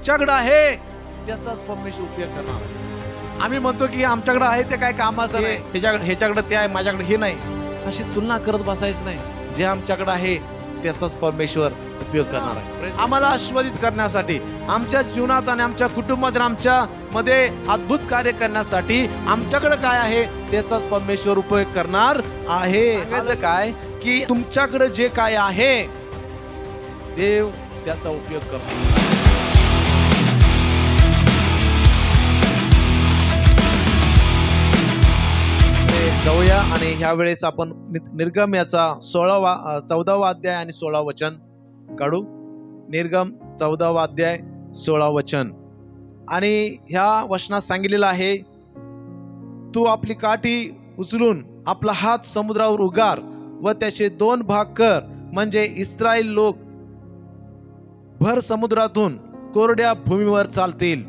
आमच्याकडे आहे. त्याचाच परमेश्वर उपयोग करणार. आहे. आम्ही म्हणतो की आमच्याकडे आहे ते काय कामाचं नाही. ह्याच्याकडे ह्याच्याकडे ते आहे माझ्याकडे हे नाही. अशी तुलना करत बसायचं नाही. जे आमच्याकडे आहे त्याचाच परमेश्वर उपयोग करणार आहे. आम्हाला आस्वादित करण्यासाठी आमच्या जीवनात आणि आमच्या कुटुंबात आमच्या मध्ये अद्भुत कार्य करण्यासाठी आमच्याकडे काय आहे त्याचाच परमेश्वर उपयोग करणार आहे. काय? की तुमच्याकडे जे काय आहे देव त्याचा उपयोग करतो. जाऊया आणि ह्यावेळेस आपण नि- निर्गम याचा सोळावा चौदावा अध्याय आणि सोळा वचन काढू. निर्गम चौदावा अध्याय सोळा वचन. आणि ह्या वचनात सांगितलेलं आहे तू आपली काठी उचलून आपला हात समुद्रावर उगार व त्याचे दोन भाग कर. म्हणजे इस्रायल लोक भर समुद्रातून कोरड्या भूमीवर चालतील.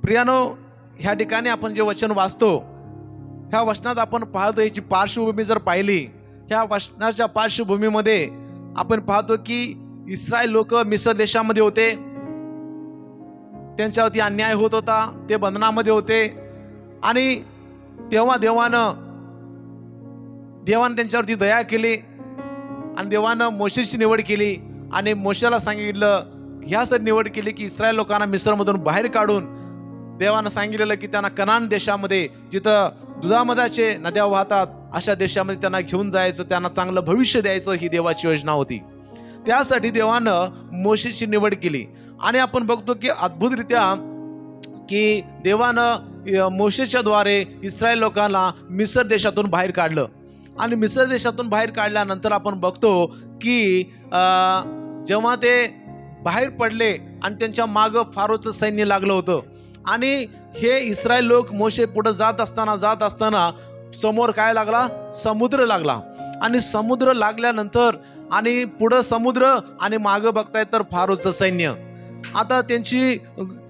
प्रियानो ह्या ठिकाणी आपण जे वचन वाचतो ह्या वचनात आपण पाहतो याची पार्श्वभूमी जर पाहिली ह्या वचनाच्या पार्श्वभूमीमध्ये आपण पाहतो की इस्रायल लोक मिसर देशामध्ये होते. त्यांच्यावरती अन्याय होत होता ते बंधनामध्ये होते. आणि तेव्हा देवानं देवानं त्यांच्यावरती दया केली आणि देवानं मोशेची निवड केली. आणि मोशेला सांगितलं ह्यासाठी निवड केली की इस्रायल लोकांना मिसरमधून बाहेर काढून देवानं सांगितलेलं की त्यांना कनान देशामध्ये जिथं दुधामधाचे नद्या वाहतात. अशा देशामध्ये त्यांना घेऊन जायचं त्यांना चांगलं भविष्य द्यायचं ही देवाची योजना होती. त्यासाठी देवानं मोशेची निवड केली. आणि आपण बघतो की अद्भुतरित्या की देवानं मोशेच्या द्वारे इस्रायल लोकांना मिसर देशातून बाहेर काढलं. आणि मिसर देशातून बाहेर काढल्यानंतर आपण बघतो की जेव्हा ते बाहेर पडले आणि त्यांच्या मागं फारोचं सैन्य लागलं होतं आणि हे इस्रायल लोक मोशे पुढे जात असताना जात असताना समोर काय लागला? समुद्र लागला. आणि समुद्र लागल्यानंतर आणि पुढं समुद्र आणि मागं बघताय तर फारोचं सैन्य. आता त्यांची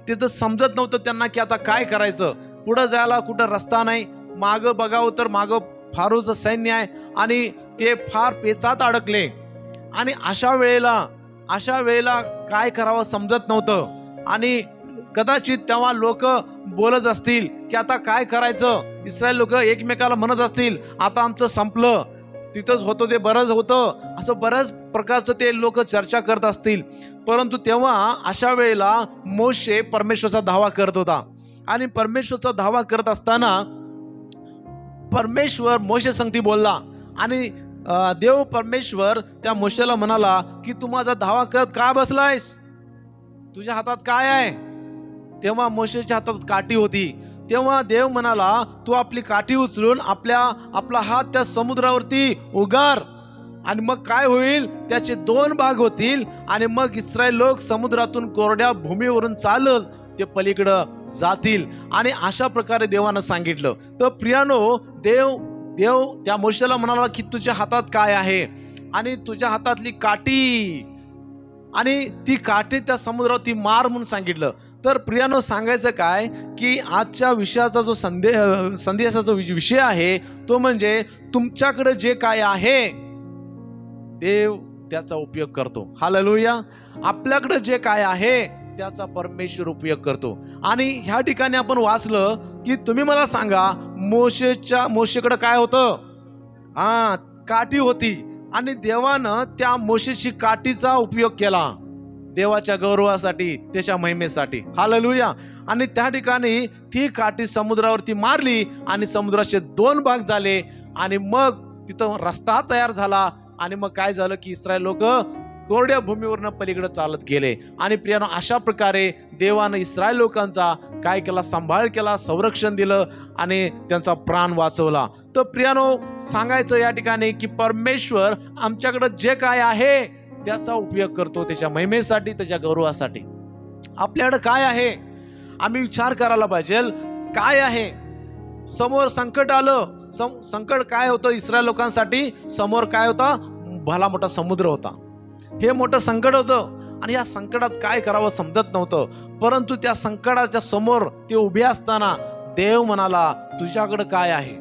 तिथं समजत नव्हतं त्यांना की आता काय करायचं? पुढं जायला कुठं रस्ता नाही. मागं बघावं तर मागं फारोचं सैन्य आहे आणि ते फार पेचात अडकले. आणि अशा वेळेला अशा वेळेला काय करावं समजत नव्हतं. आणि कदाचित तेव्हा लोक बोलत असतील की आता काय करायचं? इस्रायल लोक एकमेकाला म्हणत असतील आता आमचं संपलं. तिथंच होतं ते बरंच होतं. असं बऱ्याच प्रकारचं ते लोक चर्चा करत असतील. परंतु तेव्हा अशा वेळेला मोशे परमेश्वरचा धावा करत होता. आणि परमेश्वरचा धावा करत असताना परमेश्वर मोशे संगती बोलला. आणि देव परमेश्वर त्या मोशेला म्हणाला की तू माझा धावा करत का बसलायस? तुझ्या हातात काय आहे? तेव्हा मोशेच्या हातात काठी होती. तेव्हा देव म्हणाला तू आपली काठी उचलून आपल्या आपला हात त्या समुद्रावरती उगार. आणि मग काय होईल? त्याचे दोन भाग होतील. आणि मग इस्रायल लोक समुद्रातून कोरड्या भूमीवरून चालत ते पलीकडं जातील. आणि अशा प्रकारे देवानं सांगितलं. तर प्रियानो देव देव त्या मोशेला म्हणाला की तुझ्या हातात काय आहे? आणि तुझ्या हातातली काठी. आणि ती काठी त्या समुद्रावरती मार म्हणून सांगितलं. तर प्रियानो सांगायचं काय की आजच्या विषयाचा जो संदेह संदेशाचा जो विषय आहे तो म्हणजे तुमच्याकडे जे काय आहे देव त्याचा उपयोग करतो. हालेलुया. आपल्याकडे जे काय आहे त्याचा परमेश्वर उपयोग करतो. आणि ह्या ठिकाणी आपण वाचलं की तुम्ही मला सांगा मोशेच्या मोशेकडे काय होतं? हा काठी होती. आणि देवानं त्या मोशेची काठीचा उपयोग केला. देवाच्या गौरवासाठी त्याच्या महिमेसाठी. हालेलुया आणि त्या ठिकाणी ती काठी समुद्रावरती मारली आणि समुद्राचे दोन भाग झाले आणि मग तिथं रस्ता तयार झाला आणि मग काय झालं की इस्रायल लोक कोरड्या भूमीवरनं पलीकडे चालत गेले. आणि प्रियानो अशा प्रकारे देवानं इस्रायल लोकांचा काय केला सांभाळ केला संरक्षण दिलं आणि त्यांचा प्राण वाचवला. तर प्रियानो सांगायचं या ठिकाणी की परमेश्वर आमच्याकडं जे काय आहे त्याचा उपयोग करतो त्याच्या महिमेसाठी त्याच्या गौरवासाठी. आपल्याकडं काय आहे? आम्ही विचार करायला पाहिजे. काय आहे? समोर संकट आलं. सम संकट काय होतं इस्रायल लोकांसाठी? समोर काय होता? भला मोठा समुद्र होता. हे मोठं संकट होतं आणि या संकटात काय करावं समजत नव्हतं. परंतु त्या संकटाच्या समोर ते उभे असताना देव म्हणाला तुझ्याकडं काय आहे?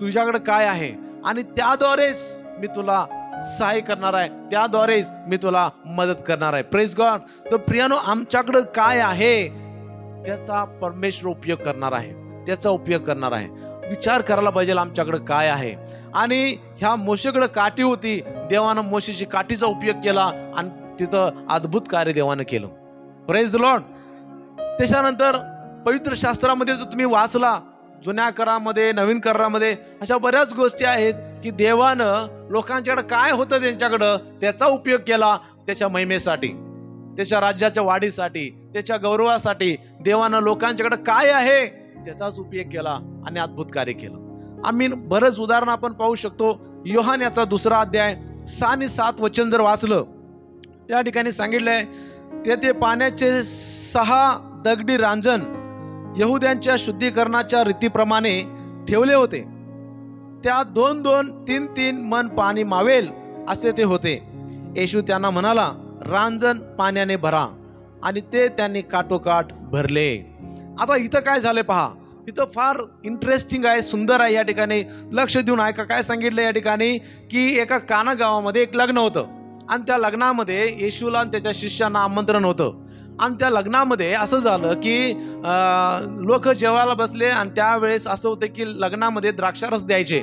तुझ्याकडं काय आहे? आणि त्याद्वारेच मी तुला सहाय्य करणार आहे. त्याद्वारेच मी तुला मदत करणार आहे. प्रेस गॉड तर प्रियानो आमच्याकडं काय आहे? त्याचा परमेश्वर उपयोग करणार आहे. त्याचा उपयोग करणार आहे. विचार करायला पाहिजे आमच्याकडं काय आहे. आणि ह्या मोशेकडे काठी होती. देवानं मोशेची काठीचा उपयोग केला आणि तिथं अद्भुत कार्य देवानं केलं. प्रेज लॉर्ड त्याच्यानंतर पवित्र शास्त्रामध्ये जो तुम्ही वाचला जुन्या करामध्ये नवीन करामध्ये अशा बऱ्याच गोष्टी आहेत की देवानं लोकांच्याकडं काय होतं त्यांच्याकडं त्याचा उपयोग केला त्याच्या महिमेसाठी त्याच्या राज्याच्या वाढीसाठी त्याच्या गौरवासाठी देवानं लोकांच्याकडं काय आहे त्याचाच उपयोग केला आणि अद्भुत कार्य केलं. आम्ही बरंच उदाहरण आपण पाहू शकतो. योहान याचा दुसरा अध्याय सहा आणि सात वचन जर वाचलं त्या ठिकाणी सांगितलंय तेथे पाण्याचे सहा दगडी रांजण यहुद्यांच्या शुद्धीकरणाच्या रीतीप्रमाणे ठेवले होते. त्या दोन दोन तीन तीन मन पाणी मावेल असे ते होते. येशू त्यांना म्हणाला रांजण पाण्याने भरा. आणि ते त्यांनी काटोकाठ भरले. आता इथं काय झालं पहा. इथं फार इंटरेस्टिंग आहे सुंदर आहे या ठिकाणी. लक्ष देऊन ऐका काय सांगितलं या ठिकाणी? की एका काना गावामध्ये एक लग्न होतं. आणि त्या लग्नामध्ये येशूला आणि त्याच्या शिष्यांना आमंत्रण होतं. आणि त्या लग्नामध्ये असं झालं की लोक जेवायला बसले आणि त्यावेळेस असं होतं की लग्नामध्ये द्राक्षारस द्यायचे.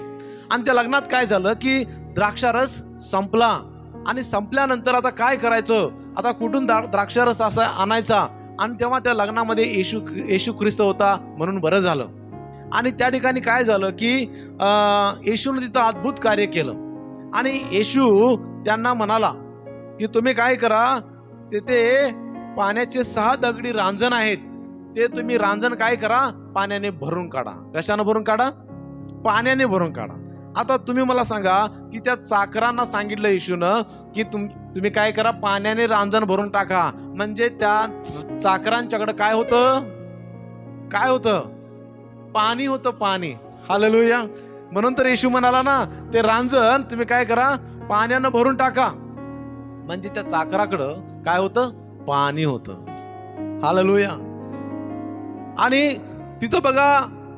आणि त्या लग्नात काय झालं की द्राक्षारस संपला. आणि संपल्यानंतर आता काय करायचं? आता कुठून द्रा द्राक्षारस असा आणायचा? आणि तेव्हा त्या लग्नामध्ये येशू येशू ख्रिस्त होता म्हणून बरं झालं. आणि त्या ठिकाणी काय झालं की येशूनं तिथं अद्भुत कार्य केलं. आणि येशू त्यांना म्हणाला की तुम्ही काय करा? तिथे पाण्याचे सहा दगडी रांजण आहेत. ते तुम्ही रांजण काय करा? पाण्याने भरून काढा. कशानं भरून काढा? पाण्याने भरून काढा. आता तुम्ही मला सांगा की त्या चाकरांना सांगितलं येशूनं की तुम तुम्ही काय करा? पाण्याने रांजण भरून टाका. म्हणजे त्या चाकरांच्याकडे काय होतं? काय होतं? पाणी होतं पाणी. हालेलुया. म्हणून तर येशू म्हणाला ना ते रांजण तुम्ही काय करा? पाण्यानं भरून टाका. म्हणजे त्या चाकराकडं काय होतं? पाणी होतं. हालेलुया आणि तिथं बघा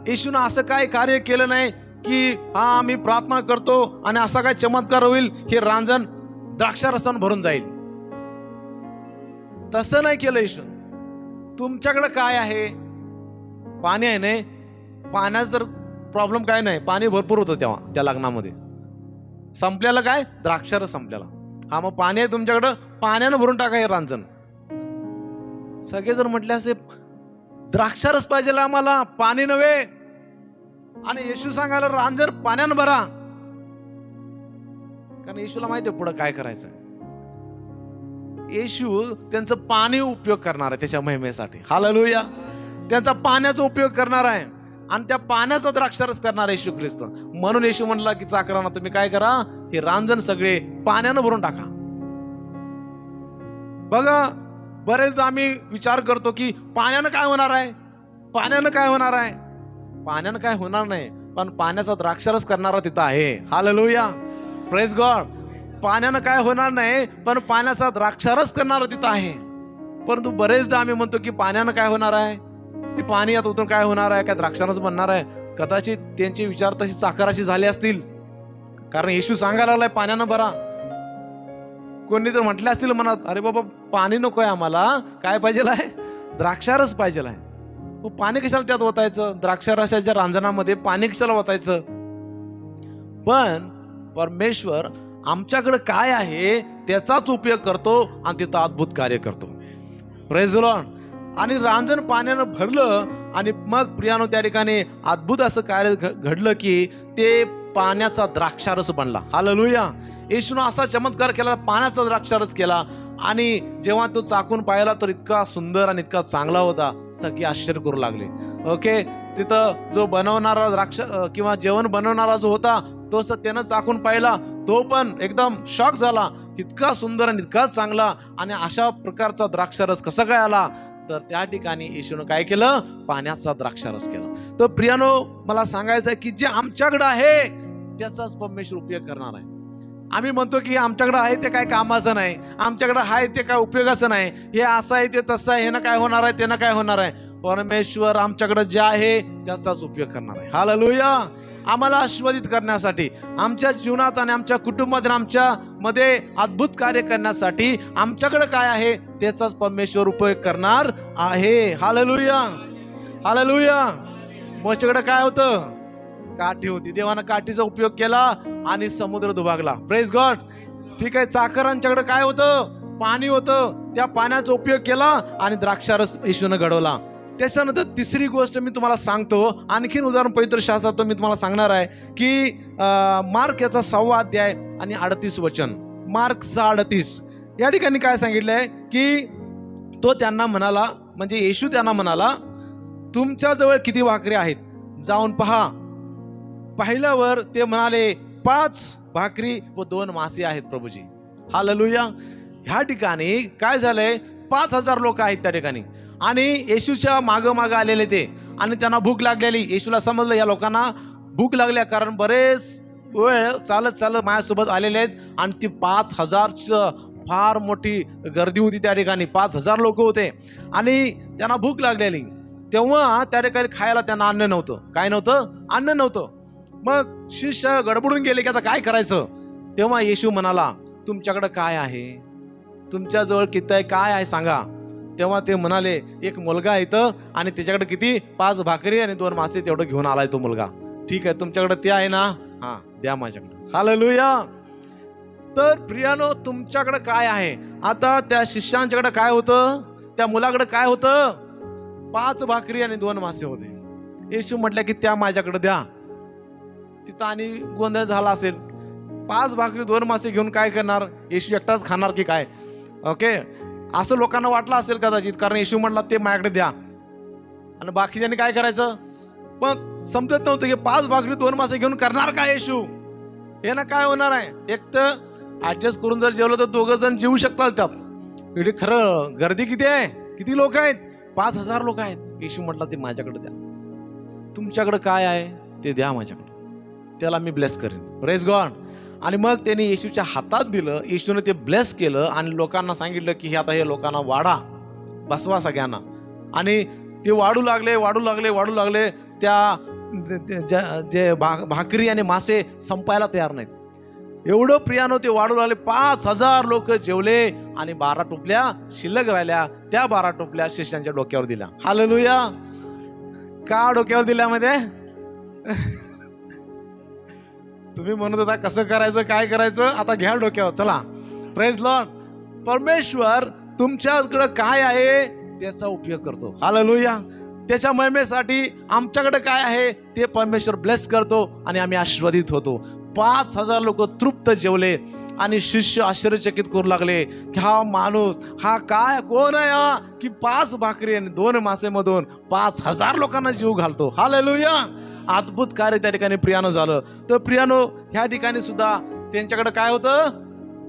येशून असं काय कार्य केलं नाही की हा आम्ही प्रार्थना करतो आणि असा काय चमत्कार होईल हे रांजण द्राक्षारसान भरून जाईल. तसं नाही केलं येशून. तुमच्याकडं काय आहे? पाणी आहे नाही. पाण्याचा जर प्रॉब्लेम काय नाही. पाणी भरपूर होतं तेव्हा त्या लग्नामध्ये. संपल्याला काय? द्राक्षारस संपल्याला हा मग पाणी आहे तुमच्याकडं? पाण्यानं भरून टाका हे रांजण. सगळेजण म्हटले असे द्राक्षारस पाहिजे आम्हाला पाणी नव्हे. आणि येशू सांगायला रांजर पाण्यानं भरा. कारण येशूला माहिती आहे पुढं काय करायचं येशू त्यांचं पाणी उपयोग करणार आहे त्याच्या महिमेसाठी. हाललुया. त्यांचा पाण्याचा उपयोग करणार आहे. आणि त्या पाण्याचा द्राक्षारस करणार येशू ख्रिस्त म्हणून येशू म्हणला की चाकरांना तुम्ही काय करा? हे रांजण सगळे पाण्यानं भरून टाका. बघा बरेचदा आम्ही विचार करतो की पाण्यानं काय होणार आहे? पाण्यानं काय होणार आहे? पाण्यानं काय होणार नाही पण पाण्याचा द्राक्षरस करणारा तिथं आहे. हालेलुया प्रेस गॉड पाण्यानं काय होणार नाही पण पाण्याचा द्राक्षारस करणारा तिथं आहे. परंतु बरेचदा आम्ही म्हणतो की पाण्यानं काय होणार आहे? ती पाणी आता उतरून काय होणार आहे? काय द्राक्षारस बनणार आहे? कदाचित त्यांचे विचार तशी चाकाराशी झाले असतील. कारण येशू सांगायला लागलाय पाण्यानं भरा. कोणी तर म्हटले असतील मनात अरे बाबा पाणी नको आहे आम्हाला काय पाहिजे आहे? द्राक्षारस पाहिजे आहे. मग पाणी कशाला त्यात ओतायचं? द्राक्षारसाच्या रांजणामध्ये पाणी कशाला ओतायचं? पण परमेश्वर आमच्याकडे काय आहे त्याचाच उपयोग करतो आणि तिथं अद्भुत कार्य करतो. प्रेज आणि रांजण पाण्यानं भरलं आणि मग प्रियानो त्या ठिकाणी अद्भुत असं कार्य घडलं की ते पाण्याचा द्राक्षारस बनला. हालेलुया येशून असा चमत्कार केला पाण्याचा द्राक्षारच केला आणि जेव्हा तो चाकून पाहिला तर इतका सुंदर आणि इतका चांगला होता. सगळे आश्चर्य करू लागले. ओके? तिथं जो बनवणारा द्राक्ष किंवा जेवण बनवणारा जो होता तो त्यानं चाकून पाहिला. तो पण एकदम शॉक झाला. इतका सुंदर आणि इतका चांगला आणि अशा प्रकारचा द्राक्षारस कसा काय आला? तर त्या ठिकाणी येशूनं काय केलं? पाण्याचा द्राक्षारस केला. तर प्रियानो मला सांगायचं आहे की जे आमच्याकडं आहे त्याचाच परमेश्वर उपयोग करणार आहे. आम्ही म्हणतो की आमच्याकडं आहे ते काय कामाचं नाही. आमच्याकडं आहे ते काय उपयोगाचं नाही. हे असं आहे ते तसं आहे ह्यानं काय होणार आहे त्यानं काय होणार आहे. परमेश्वर आमच्याकडं जे आहे त्याचाच उपयोग करणार आहे. हालेलुया आम्हाला आश्वादित करण्यासाठी आमच्या जीवनात आणि आमच्या कुटुंबात आणि आमच्या मध्ये अद्भुत कार्य करण्यासाठी आमच्याकडे काय आहे त्याचाच परमेश्वर उपयोग करणार आहे. हालेलुया हालेलुया मोशेकडे काय होतं? काठी होती. देवानं काठीचा उपयोग केला आणि समुद्र दुभागला. प्रेस गॉड ठीक आहे चाकरांच्याकडे काय होतं? पाणी होतं. त्या पाण्याचा उपयोग केला आणि द्राक्षारस येशूनं घडवला. त्याच्यानंतर तिसरी गोष्ट मी तुम्हाला सांगतो. आणखीन उदाहरण पवित्र शास्त्रात मी तुम्हाला सांगणार आहे की मार्क याचा सहावा अध्याय आणि अडतीस वचन. मार्क सहा अडतीस. या ठिकाणी काय सांगितलं आहे की तो त्यांना म्हणाला म्हणजे येशू त्यांना म्हणाला तुमच्याजवळ किती भाकरी आहेत? जाऊन पहा. पाहिल्यावर ते म्हणाले पाच भाकरी व दोन मासे आहेत प्रभूजी. हा ललुया ह्या ठिकाणी काय झालंय? पाच हजार लोक आहेत त्या ठिकाणी. आणि येशूच्या मागं मागं आलेले ते. आणि त्यांना भूक लागलेली. येशूला समजलं या लोकांना भूक लागल्या कारण बरेच वेळ चालत चालत माझ्यासोबत आलेले आहेत. आणि ती पाच हजारचं फार मोठी गर्दी होती त्या ठिकाणी. पाच हजार लोक होते. आणि त्यांना भूक लागलेली. तेव्हा त्या ठिकाणी खायला त्यांना अन्न नव्हतं. काय नव्हतं? अन्न नव्हतं. मग शिष्य गडबडून गेले की आता काय करायचं? तेव्हा येशू म्हणाला तुमच्याकडं काय आहे? तुमच्याजवळ किती आहे काय आहे सांगा. तेव्हा ते म्हणाले एक मुलगा इथं आणि त्याच्याकडे किती? पाच भाकरी आणि दोन मासे तेवढं घेऊन आलाय तो मुलगा. ठीक आहे तुमच्याकडे ते आहे ना? हा द्या माझ्याकडे. हालेलुया. तर प्रियानो तुमच्याकडे काय आहे? आता त्या शिष्यांच्याकडे काय होतं? त्या मुलाकडे काय होतं? पाच भाकरी आणि दोन मासे होते. येशू म्हटलं की त्या माझ्याकडे द्या. तिथं आणि गोंधळ झाला असेल. पाच भाकरी दोन मासे घेऊन काय करणार? येशू एकटाच खाणार की काय? ओके? असं लोकांना वाटलं असेल कदाचित कारण येशू म्हटला ते माझ्याकडे द्या. आणि बाकीच्यांनी काय करायचं? पण समजत नव्हतं की पाच भाकरी दोन मासे घेऊन करणार काय येशू? हे ना काय होणार आहे? एक तर ॲडजस्ट करून जर जेवलं तर दोघं जण जेवू शकतात त्यात. इकडे खरं गर्दी किती आहे? किती लोक आहेत? पाच हजार लोक आहेत. येशू म्हटला ते माझ्याकडे द्या. तुमच्याकडे काय आहे? ते द्या माझ्याकडे. त्याला मी ब्लेस करेन. प्रेस गॉड आणि मग त्यांनी येशूच्या हातात दिलं. येशूने ते ब्लेस केलं आणि लोकांना सांगितलं की हे आता हे लोकांना वाढा. बसवा सगळ्यांना. आणि ते वाढू लागले वाढू लागले वाढू लागले. त्या ज्या- जे भा भाकरी आणि मासे संपायला तयार नाहीत. एवढं प्रियानं ते वाढू लागले. पाच हजार लोक जेवले आणि बारा टोपल्या शिल्लक राहिल्या. त्या बारा टोपल्या शिष्यांच्या डोक्यावर दिल्या. हालेलुया का डोक्यावर दिल्यामध्ये तुम्ही म्हणत होता कसं करायचं काय करायचं? आता घ्या डोक्यावर चला. प्रेज लॉर्ड परमेश्वर तुमच्याकडं काय आहे त्याचा उपयोग करतो. हालेलुया त्याच्या महिमेसाठी आमच्याकडे काय आहे ते परमेश्वर ब्लेस करतो आणि आम्ही आशीर्वादित होतो. पाच हजार लोक तृप्त जेवले आणि शिष्य आश्चर्यचकित करू लागले की हा माणूस हा काय कोण आहे हा? की पाच भाकरी आणि दोन मासेमधून पाच हजार लोकांना जीव घालतो. हा लुया अद्भुत कार्य त्या ठिकाणी प्रियानो झालं. तर प्रियानो ह्या ठिकाणी सुद्धा त्यांच्याकडे काय होतं?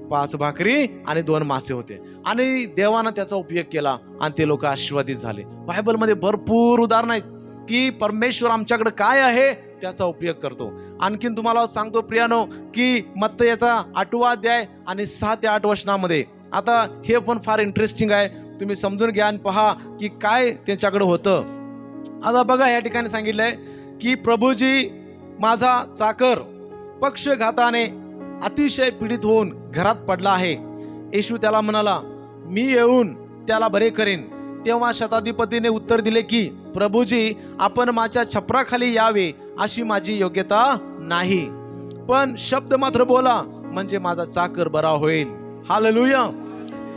पाच भाकरी आणि दोन मासे होते. आणि देवानं त्याचा उपयोग केला आणि ते लोक आशीर्वादित झाले. बायबलमध्ये भरपूर उदाहरण आहेत की परमेश्वर आमच्याकडे काय आहे त्याचा उपयोग करतो. आणखीन तुम्हाला सांगतो प्रियानो की मत्त याचा आठवा अध्याय आणि सहा ते आठ वचनामध्ये. आता हे पण फार इंटरेस्टिंग आहे. तुम्ही समजून घ्या आणि पहा की काय त्याच्याकडे होतं. आता बघा या ठिकाणी सांगितलंय की प्रभूजी माझा चाकर पक्षघाताने अतिशय पीडित होऊन घरात पडला आहे. येशू त्याला म्हणाला मी येऊन त्याला बरे करेन. तेव्हा शताधिपतीने उत्तर दिले की प्रभूजी आपण माझ्या छपराखाली यावे अशी माझी योग्यता नाही. पण शब्द मात्र बोला म्हणजे माझा चाकर बरा होईल. हा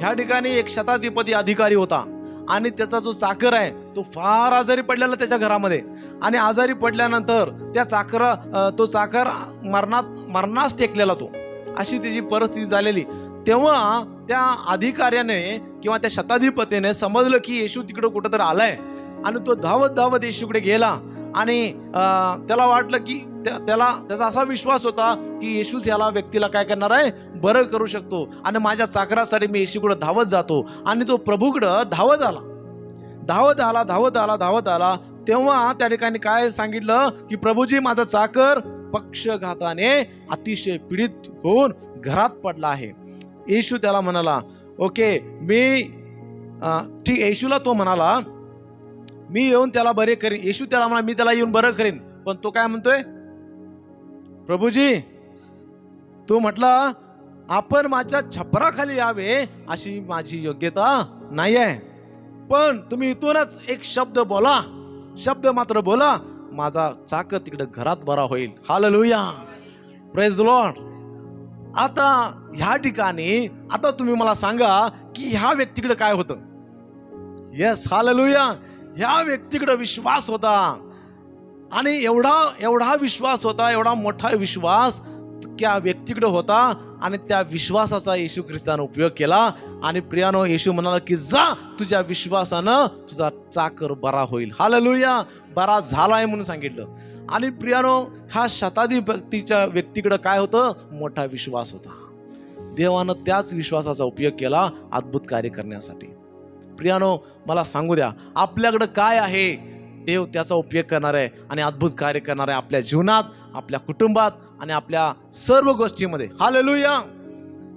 ह्या ठिकाणी एक शताधिपती अधिकारी होता आणि त्याचा जो चाकर आहे तो फार आजारी पडलेला त्याच्या घरामध्ये. आणि आजारी पडल्यानंतर त्या चाकरा तो चाकर मरणात मरणास टेकलेला तो. अशी त्याची परिस्थिती झालेली. तेव्हा त्या अधिकाऱ्याने किंवा त्या शताधिपतीने समजलं की येशू तिकडं कुठं तर आलाय. आणि तो धावत धावत येशूकडे गेला. आणि त्याला वाटलं की त्या- त्याला त्याचा असा विश्वास होता की येशूच याला व्यक्तीला काय करणार आहे? बरं करू शकतो. आणि माझ्या चाकरासाठी मी येशूकडे धावत जातो. आणि तो प्रभूकडं धावत आला. धावत आला धावत आला धावत आला. तेव्हा त्या ठिकाणी काय सांगितलं? की प्रभूजी माझा चाकर पक्षघाताने अतिशय पीडित होऊन घरात पडला आहे. येशू त्याला म्हणाला ओके मी ठीक येशूला तो म्हणाला मी येऊन त्याला बरे करीन. येशू त्याला म्हणा मी त्याला येऊन बरं करीन. पण तो काय म्हणतोय? प्रभूजी तो म्हटला आपण माझ्या छपराखाली यावे अशी माझी योग्यता नाही आहे पण तुम्ही इथूनच एक शब्द बोला. शब्द मात्र बोला माझा चाक तिकडे घरात बरा होईल. हालेलुया प्रेज लॉर्ड आता ह्या ठिकाणी आता तुम्ही मला सांगा की ह्या व्यक्तीकडे काय होतं? येस हालेलुया ह्या व्यक्तीकडे विश्वास होता. आणि एवढा एवढा विश्वास होता एवढा मोठा विश्वास त्या व्यक्तीकडे होता. आणि त्या विश्वासाचा येशू ख्रिस्तानं उपयोग केला. आणि प्रियानो येशू म्हणाला की जा तुझ्या विश्वासानं तुझा चाकर बरा होईल. हा हालेलुया बरा झालाय म्हणून सांगितलं. आणि प्रियानो ह्या शताधी व्यक्तीच्या व्यक्तीकडे काय होतं? मोठा विश्वास होता. देवानं त्याच विश्वासाचा उपयोग केला अद्भुत कार्य करण्यासाठी. प्रियानो मला सांगू द्या आपल्याकडं काय आहे? देव त्याचा उपयोग करणार आहे आणि अद्भुत कार्य करणार आहे आपल्या जीवनात आपल्या कुटुंबात आणि आपल्या सर्व गोष्टीमध्ये. हालेलुया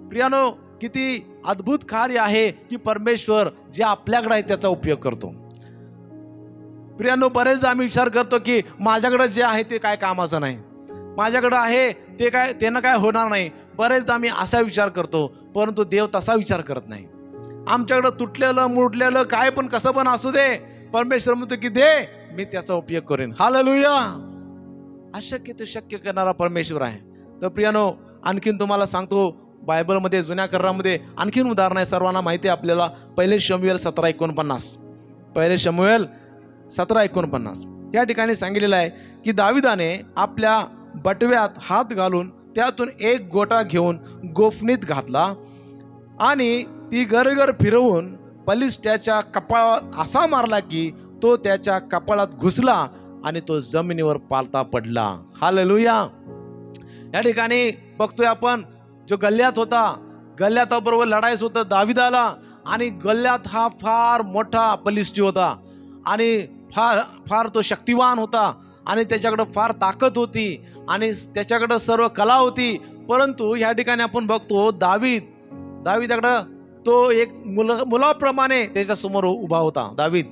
प्रियानो किती अद्भुत कार्य आहे की परमेश्वर जे आपल्याकडे आहे त्याचा उपयोग करतो. प्रियानो बरेचदा आम्ही विचार करतो की माझ्याकडं जे आहे ते काय कामाचं नाही. माझ्याकडं आहे ते काय त्यानं काय होणार नाही. बरेचदा आम्ही असा विचार करतो परंतु देव तसा विचार करत नाही. आमच्याकडं तुटलेलं मुडलेलं काय पण कसं पण असू दे. परमेश्वर म्हणतो की दे मी त्याचा उपयोग करेन. हालेलुया अशक्य ते शक्य करणारा परमेश्वर आहे. तर प्रियानो आणखीन तुम्हाला सांगतो बायबलमध्ये जुन्या करारामध्ये आणखीन उदाहरण आहे. सर्वांना माहिती आहे आपल्याला पहिले शमुएल सतरा एकोणपन्नास. पहिले शमुएल सतरा एकोणपन्नास. या ठिकाणी सांगितलेलं आहे की दाविदाने आपल्या बटव्यात हात घालून त्यातून एक गोटा घेऊन गोफणीत घातला आणि ती गरगर फिरवून पलिष्ट्याच्या कपाळात असा मारला की तो त्याच्या कपाळात घुसला आणि तो जमिनीवर पालता पडला. हालेलुया या ठिकाणी बघतोय आपण जो गल्ल्यात होता गल्ल्याताबरोबर लढाईस होतं दाविदाला आणि गल्ल्यात हा फार मोठा बलिष्ठी होता आणि फार फार तो शक्तिवान होता आणि त्याच्याकडं फार ताकद होती आणि त्याच्याकडं सर्व कला होती. परंतु ह्या ठिकाणी आपण बघतो दावीद दावीदाकडं तो एक मुल मुलाप्रमाणे त्याच्यासमोर उभा होता दावीद.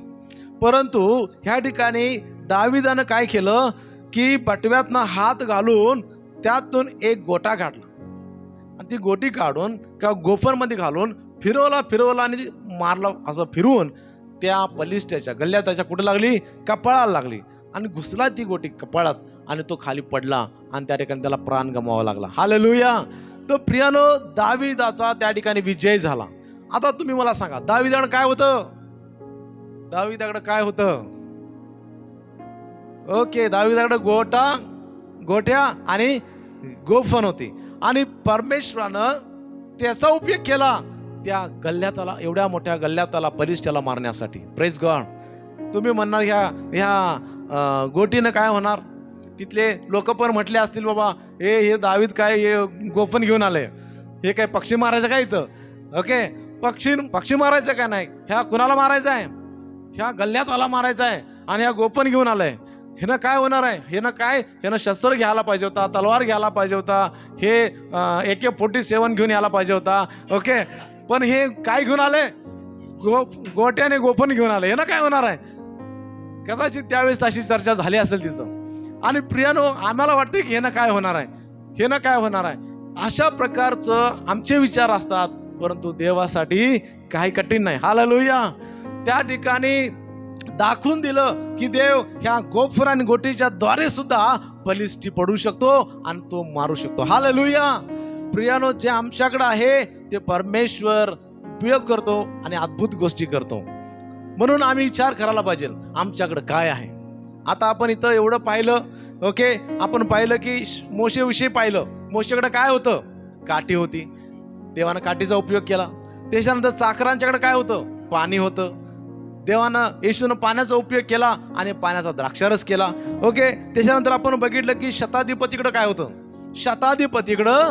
परंतु ह्या ठिकाणी दाविदानं काय केलं? की पटव्यातनं हात घालून त्यातून एक गोटा काढला. आणि ती गोटी काढून किंवा गोफरमध्ये घालून फिरवला फिरवला आणि ती मारला. असं फिरून त्या पलिस्ट्याच्या गल्ल्या त्याच्या कुठे लागली? कपाळाला लागली. आणि घुसला ती गोटी कपाळात आणि तो खाली पडला आणि त्या ठिकाणी त्याला प्राण गमावा लागला. हालेलुया! तो प्रियानो दाविदाचा त्या ठिकाणी विजय झाला. आता तुम्ही मला सांगा दाविदाकडे काय होतं? दाविदाकडे काय होतं? ओके दाविदाकडे गोटा गोट्या आणि गोफन होती. आणि परमेश्वरानं त्याचा उपयोग केला त्या गल्ल्याताला एवढ्या मोठ्या गल्ल्याताला परिष्ठ्याला मारण्यासाठी. प्रेस गॉड तुम्ही म्हणणार ह्या ह्या गोटीनं काय होणार? तिथले लोक पण म्हटले असतील बाबा हे हे दावीद काय हे गोफन घेऊन आले? हे काय पक्षी मारायचं काय इथं? ओके पक्षी पक्षी मारायचं काय नाही? ह्या कुणाला मारायचं आहे? ह्या गल्ल्यात आला मारायचा आहे. आणि ह्या गोपन घेऊन आलाय. ह्यानं काय होणार आहे? ह्यानं काय? ह्यानं शस्त्र घ्यायला पाहिजे होता तलवार घ्यायला पाहिजे होता हे ए के फोर्टी सेवन घेऊन यायला पाहिजे होता ओके? पण हे काय घेऊन आले? गो गोट्याने गोपन घेऊन आले. ह्यानं काय होणार आहे? कदाचित त्यावेळेस अशी चर्चा झाली असेल तिथं. आणि प्रियानो आम्हाला वाटते की ह्यानं काय होणार आहे? ह्यानं काय होणार आहे? अशा प्रकारचं आमचे विचार असतात परंतु देवासाठी काही कठीण नाही. हालेलुया. त्या ठिकाणी दाखवून दिलं की देव ह्या गोफर आणि गोटीच्या द्वारे सुद्धा बलिष्ठी पडू शकतो आणि तो मारू शकतो. हा लुया प्रियानो जे आमच्याकडे आहे ते परमेश्वर उपयोग करतो आणि अद्भुत गोष्टी करतो. म्हणून आम्ही विचार करायला पाहिजे आमच्याकडे काय आहे? आता आपण इथं एवढं पाहिलं ओके? आपण पाहिलं की मोशेविषयी पाहिलं. मोशेकडे काय होतं? काठी होती. देवानं काठीचा उपयोग केला. त्याच्यानंतर चाकरांच्याकडे काय होतं? पाणी होतं. देवानं येशूनं पाण्याचा उपयोग केला आणि पाण्याचा द्राक्षारस केला. ओके त्याच्यानंतर आपण बघितलं की शताधिपतीकडं काय होतं? शताधिपतीकडं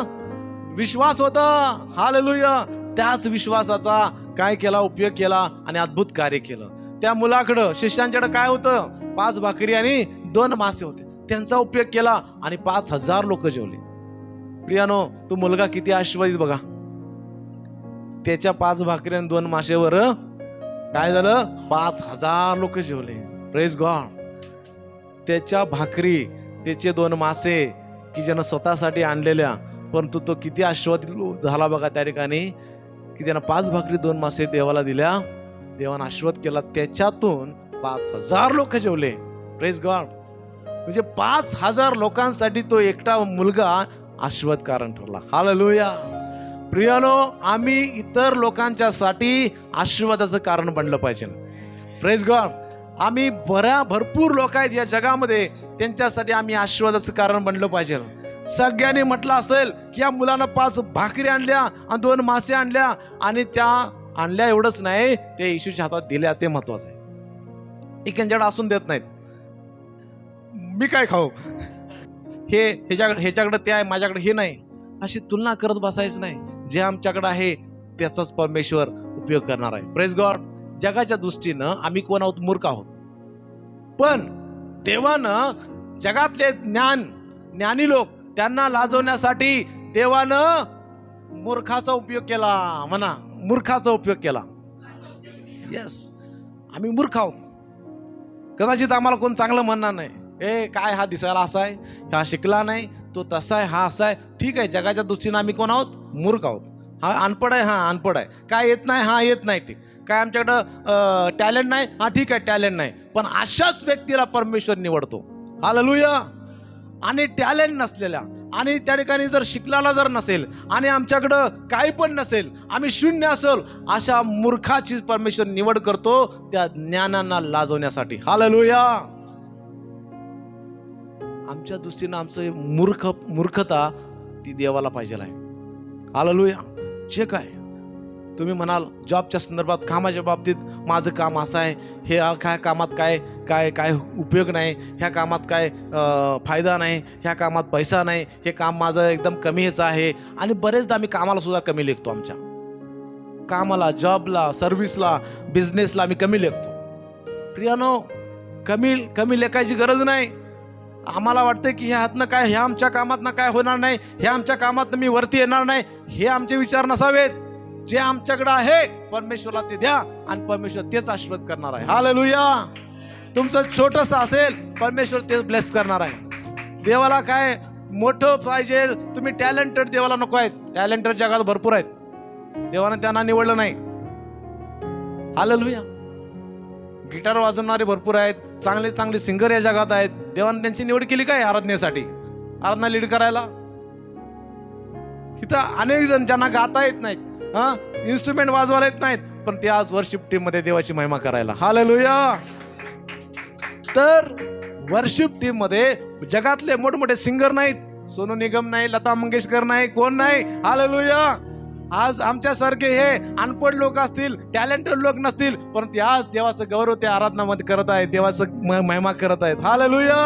विश्वास होता. हालेलुया त्याच विश्वासाचा काय केला? उपयोग केला आणि अद्भुत कार्य केलं. त्या मुलाकडं शिष्यांच्याकडे काय होतं? पाच भाकरी आणि दोन मासे होते. त्यांचा उपयोग केला आणि पाच हजार लोक जेवले. प्रियानो तो मुलगा किती आशीर्वादित बघा. त्याच्या पाच भाकरी आणि दोन मासेवर काय झालं? पाच हजार लोक जेवले. प्रेस गॉड त्याच्या भाकरी त्याचे दोन मासे की ज्यानं स्वतःसाठी आणलेल्या परंतु तो किती आशीर्वाद झाला बघा त्या ठिकाणी की त्यानं पाच भाकरी दोन मासे देवाला दिल्या. देवानं आशीर्वाद केला. त्याच्यातून पाच हजार लोक जेवले. प्रेस गॉड म्हणजे पाच हजार लोकांसाठी तो एकटा मुलगा आशीर्वाद कारण ठरला. ललूया प्रियानो आम्ही इतर लोकांच्यासाठी आशीर्वादाचं कारण बनलं पाहिजे. फ्रेश गॉड आम्ही बऱ्या भरपूर लोक आहेत या जगामध्ये त्यांच्यासाठी आम्ही आशीर्वादाचं कारण बनलं पाहिजे. सगळ्यांनी म्हटलं असेल की या मुलांना पाच भाकरी आणल्या आणि दोन मासे आणल्या आणि त्या आणल्या एवढंच नाही ते येशूच्या हातात दिल्या ते महत्वाचं आहे. एखाद्याकडे असून देत नाहीत. मी काय खाऊ? हे ह्याच्याकडे ह्याच्याकडे ते आहे माझ्याकडे हे नाही. अशी तुलना करत बसायचं नाही. जे आमच्याकडे आहे त्याचाच परमेश्वर उपयोग करणार आहे. प्रेस गॉड जगाच्या दृष्टीनं आम्ही कोण आहोत? मूर्ख आहोत. पण देवानं जगातले ज्ञान ज्ञानी लोक त्यांना लाजवण्यासाठी देवानं मूर्खाचा उपयोग केला म्हणा. मूर्खाचा उपयोग केला. येस आम्ही मूर्ख आहोत. कदाचित आम्हाला कोण चांगलं म्हणणार नाही. ए काय हा दिसायला असा आहे? हा शिकला नाही तो तसा आहे हा असा आहे. ठीक आहे जगाच्या दृष्टीनं आम्ही कोण आहोत? मूर्ख आहोत. हा अनपड आहे हा अनपड आहे. काय येत नाही हा येत नाही ठीक काय आमच्याकडं टॅलेंट नाही? हा ठीक आहे टॅलेंट नाही. पण अशाच व्यक्तीला परमेश्वर निवडतो. हालेलुया आणि टॅलेंट नसलेल्या आणि त्या ठिकाणी जर शिकलाला जर नसेल आणि आमच्याकडं काही पण नसेल आम्ही शून्य असेल अशा मूर्खाची परमेश्वर निवड करतो त्या ज्ञानांना लाजवण्यासाठी. हा ललूया आमच्या दृष्टीनं आमचं मूर्ख मूर्खता ती देवाला पाहिजे आहे. हालेलुया जे काय तुम्ही म्हणाल जॉबच्या संदर्भात कामाच्या बाबतीत माझं काम असं आहे हे काय कामात काय काय काय उपयोग नाही ह्या कामात काय फायदा नाही ह्या कामात पैसा नाही हे काम माझं एकदम कमी ह्याचं आहे. आणि बरेचदा आम्ही कामाला सुद्धा कमी लेखतो आमच्या. कामाला जॉबला सर्व्हिसला बिझनेसला आम्ही कमी लेखतो. प्रियानो कमी कमी लेखायची गरज नाही. आम्हाला वाटतं की ह्या हातनं काय ह्या आमच्या कामातनं काय होणार नाही हे आमच्या कामातनं मी वरती येणार नाही हे आमचे विचार नसावेत. जे आमच्याकडे आहे परमेश्वरला ते द्या आणि परमेश्वर तेच आशीर्वाद करणार आहे. हालेलुया तुमचं छोटस असेल परमेश्वर तेच ब्लेस करणार आहे. देवाला काय मोठं पाहिजे तुम्ही टॅलेंटेड देवाला नको आहेत. टॅलेंटेड जगात भरपूर आहेत. देवानं त्यांना निवडलं नाही. हालेलुया गिटार वाजवणारे भरपूर आहेत चांगले चांगले सिंगर या जगात आहेत. देवानं त्यांची निवड केली काय आराधनेसाठी? आराधना लीड करायला? इथं अनेक जण ज्यांना गाता येत नाहीत हा? इन्स्ट्रुमेंट वाजवायला येत नाहीत पण ते आज वर्शिप टीममध्ये देवाची महिमा करायला. हालेलुया तर वर्शिप टीममध्ये जगातले मोठमोठे सिंगर नाहीत. सोनू निगम नाही लता मंगेशकर नाही कोण नाही? हालेलुया आज आमच्यासारखे हे अनपढ लोक असतील टॅलेंटेड लोक नसतील परंतु आज देवाचं गौरव ते आराधनामध्ये करत आहेत देवाचं महिमा करत आहेत. हा लुया